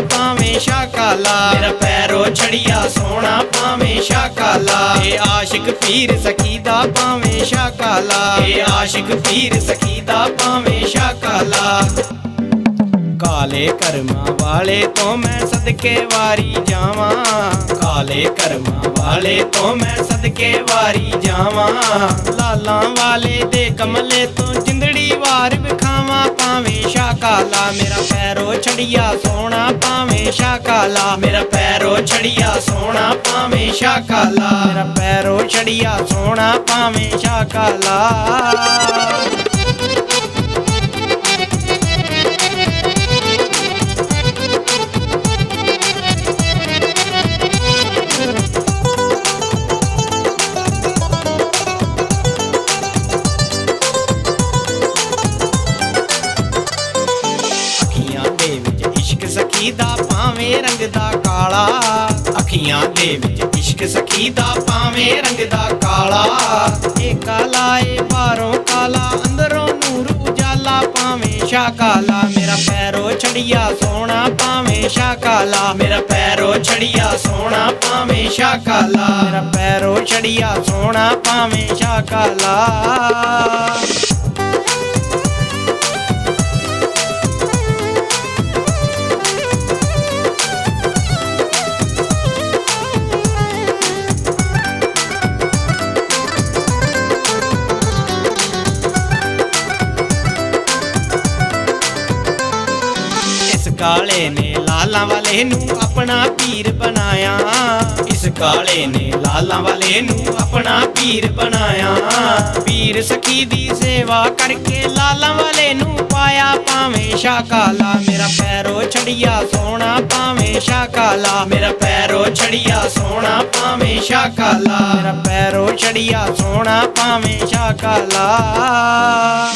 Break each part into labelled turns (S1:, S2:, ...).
S1: ਪਾਵੇਂ ਸ਼ਾਕਾਲਾ। ਮੇਰਾ ਪੈਰੋ ਛੜੀਆ ਸੋਹਣਾ ਪਾਵੇਂ ਸ਼ਾਕਾਲਾ। ਇਹ ਆਸ਼ਿਕ ਪੀਰ ਸਖੀ ਦਾ ਪਾਵੇਂ ਸ਼ਾਕਾਲਾ। ਇਹ ਆਸ਼ਿਕ ਪੀਰ ਸਖੀ ਦਾ ਪਾਵੇਂ ਸ਼ਾਕਾਲਾ। ਕਾਲੇ ਕਰਮਾਂ ਵਾਲੇ ਤੋਂ ਮੈਂ ਸਦਕੇ ਵਾਰੀ ਜਾਵਾਂ। ਕਾਲੇ ਕਰਮਾਂ ਵਾਲੇ ਤੋਂ ਮੈਂ ਸਦਕੇ ਵਾਰੀ ਜਾਵਾਂ। ਲਾਲਾਂ ਵਾਲੇ ਦੇ ਕਮਲੇ ਤੋਂ ਜਿੰਦੜੀ ਵਾਰ ਵਿਖਾਵਾਂ। ਪਾਵੇਂ ਸ਼ਾਕਾਲਾ ਮੇਰਾ ਪੈਰੋ ਛੜੀਆ ਸੋਹਣਾ ਪਾਵੇਂ ਸ਼ਾਕਾਲਾ ਮੇਰਾ ਪੈਰੋ ਛੜੀਆ ਸੋਹਣਾ ਪਾਵੇਂ ਸ਼ਾਕਾਲਾ ਮੇਰਾ ਪੈਰੋ ਛੜੀਆ ਸੋਹਣਾ ਪਾਵੇਂ ਸ਼ਾਕਾਲਾ ਅੱਖੀਆਂ ਭਾਵੇਂ ਰੰਗ ਦਾ ਕਾਲਾ, ਅੱਖੀਆਂ ਦੇ ਵਿੱਚ ਇਸ਼ਕ ਸਖੀ ਦਾ ਭਾਵੇਂ ਰੰਗ ਕਾਲਾ। ਇਹ ਕਾਲਾ ਏ ਬਾਹਰੋਂ ਕਾਲਾ, ਅੰਦਰੋਂ ਨੂਰ ਉਜਾਲਾ, ਭਾਵੇਂ ਸ਼ਾਕਾਲਾ। ਮੇਰਾ ਪੈਰੋ ਛੜੀਆ ਸੋਹਣਾ, ਭਾਵੇਂ ਸ਼ਾਕਾਲਾ। ਮੇਰਾ ਪੈਰੋ ਛੜੀਆ ਸੋਹਣਾ, ਭਾਵੇਂ ਸ਼ਾਕਾਲਾ। ਮੇਰਾ ਪੈਰੋ ਛੜੀਆ ਸੋਹਣਾ, ਭਾਵੇਂ ਸ਼ਾਕਾਲਾ। ਕਾਲਾ ਕਾਲੇ ਨੇ ਲਾਲਾਂ ਵਾਲੇ ਨੂੰ ਆਪਣਾ ਪੀਰ ਬਣਾਇਆ। ਇਸ ਕਾਲੇ ਨੇ ਲਾਲਾਂ ਵਾਲੇ ਨੂੰ ਆਪਣਾ ਪੀਰ ਬਣਾਇਆ। ਪੀਰ ਸਖੀ ਦੀ ਸੇਵਾ ਕਰਕੇ ਲਾਲਾਂ ਵਾਲੇ ਨੂੰ ਪਾਇਆ ਭਾਵੇਂ ਸ਼ਾਕਾਲਾ। ਮੇਰਾ ਪੈਰੋ ਛੜੀਆ ਸੋਹਣਾ ਭਾਵੇਂ ਸ਼ਾਕਾਲਾ। ਮੇਰਾ ਪੈਰੋ ਛੜੀਆ ਸੋਹਣਾ ਭਾਵੇਂ ਸ਼ਾਕਾਲਾ। ਮੇਰਾ ਪੈਰੋ ਛੜੀਆ ਸੋਹਣਾ ਭਾਵੇਂ ਸ਼ਾਕਾਲਾ। ਕਾਲਾ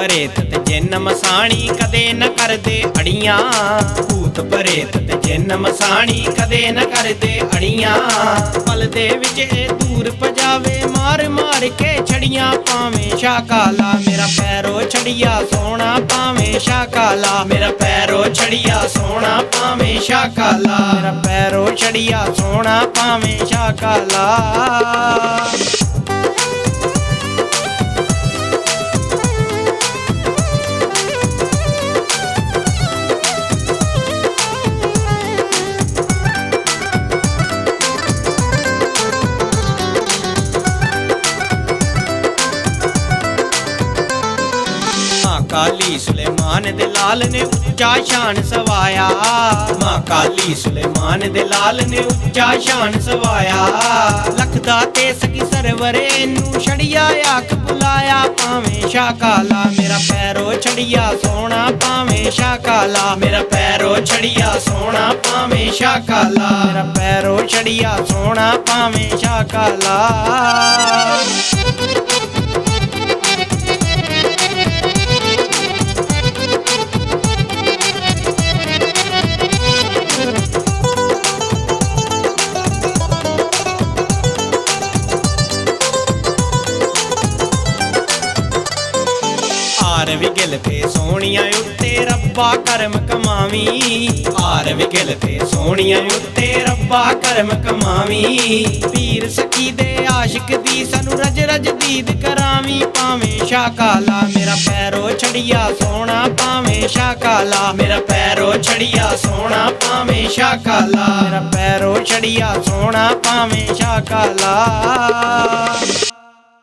S1: ਪ੍ਰੇਤ ਤੇ ਜਿੰਨ ਮਸਾਣੀ ਕਦੇ ਨਾ ਕਰਦੇ ਅੜੀਆਂ। ਭੂਤ ਪ੍ਰੇਤ ਤੇ ਜਿੰਨ ਮਸਾਣੀ ਕਦੇ ਨਾ ਕਰਦੇ ਅੜੀਆਂ। ਪਲ ਦੇ ਵਿੱਚ ਇਹ ਦੂਰ ਪਜਾਵੇ ਮਾਰ ਮਾਰ ਕੇ ਛੜੀਆਂ ਪਾਵੇਂ। ਸ਼ਾਕਾਲਾ ਮੇਰਾ ਪੈਰੋ ਛੜੀਆ, ਸੋਹਣਾ ਪਾਵੇਂ। ਸ਼ਾਕਾਲਾ ਮੇਰਾ ਪੈਰੋ ਛੜੀਆ, ਸੋਹਣਾ ਪਾਵੇਂ। ਸ਼ਾਕਾਲਾ ਮੇਰਾ ਪੈਰੋ ਛੜੀਆ, ਸੋਹਣਾ ਪਾਵੇਂ। ਸ਼ਾਕਾਲਾ ਕਾਲੀ ਸੁਲੇਮਾਨ ਦੇ ਲਾਲ ਨੇ ਉੱਚਾ ਸ਼ਾਨ ਸਵਾਇਆ। ਮਾਂ ਕਾਲੀ ਸੁਲੇਮਾਨ ਦੇ ਲਾਲ ਨੇ ਉੱਚਾ ਸ਼ਾਨ ਸਵਾਇਆ। ਲਖਦਾ ਤੇ ਸਕੀ ਸਰਵਰੇ ਨੂੰ ਛੜੀਆ, ਆਖ ਬੁਲਾਇਆ, ਭਾਵੇਂ ਸ਼ਾਕਾਲਾ ਮੇਰਾ ਪੈਰੋ ਛੜੀਆ, ਸੋਹਣਾ ਭਾਵੇਂ ਸ਼ਾਕਾਲਾ ਮੇਰਾ ਪੈਰੋ ਛੜੀਆ, ਸੋਹਣਾ ਭਾਵੇਂ ਸ਼ਾਕਾਲਾ ਮੇਰਾ ਪੈਰੋ ਛੜੀਆ, ਸੋਹਣਾ ਭਾਵੇਂ ਸ਼ਾਕਾਲਾ ਆਰ ਵਿਗਲ ਤੇ ਸੋਹਣੀਆਂ ਉੱਤੇ ਰੱਬਾ ਕਰਮ ਕਮਾਵੀ। ਆਰ ਵਿਗਲ ਤੇ ਸੋਹਣੀਆਂ ਉੱਤੇ ਰੱਬਾ ਕਰਮ ਕਮਾਵੀ। ਪੀਰ ਸਖੀ ਦੇ ਆਸ਼ਿਕ ਦੀ ਸਾਨੂੰ ਰਜ ਰਜ ਦੀਦ ਕਰਾਵੀ। ਭਾਵੇਂ ਸ਼ਾਕਾਲਾ ਮੇਰਾ ਪੈਰੋ ਛੜੀਆ ਸੋਹਣਾ, ਭਾਵੇਂ ਸ਼ਾਕਾਲਾ ਮੇਰਾ ਪੈਰੋ ਛੜੀਆ ਸੋਹਣਾ, ਭਾਵੇਂ ਸ਼ਾਕਾਲਾ ਮੇਰਾ ਪੈਰੋ ਛੜੀਆ ਸੋਹਣਾ, ਭਾਵੇਂ ਸ਼ਾਕਾਲਾ।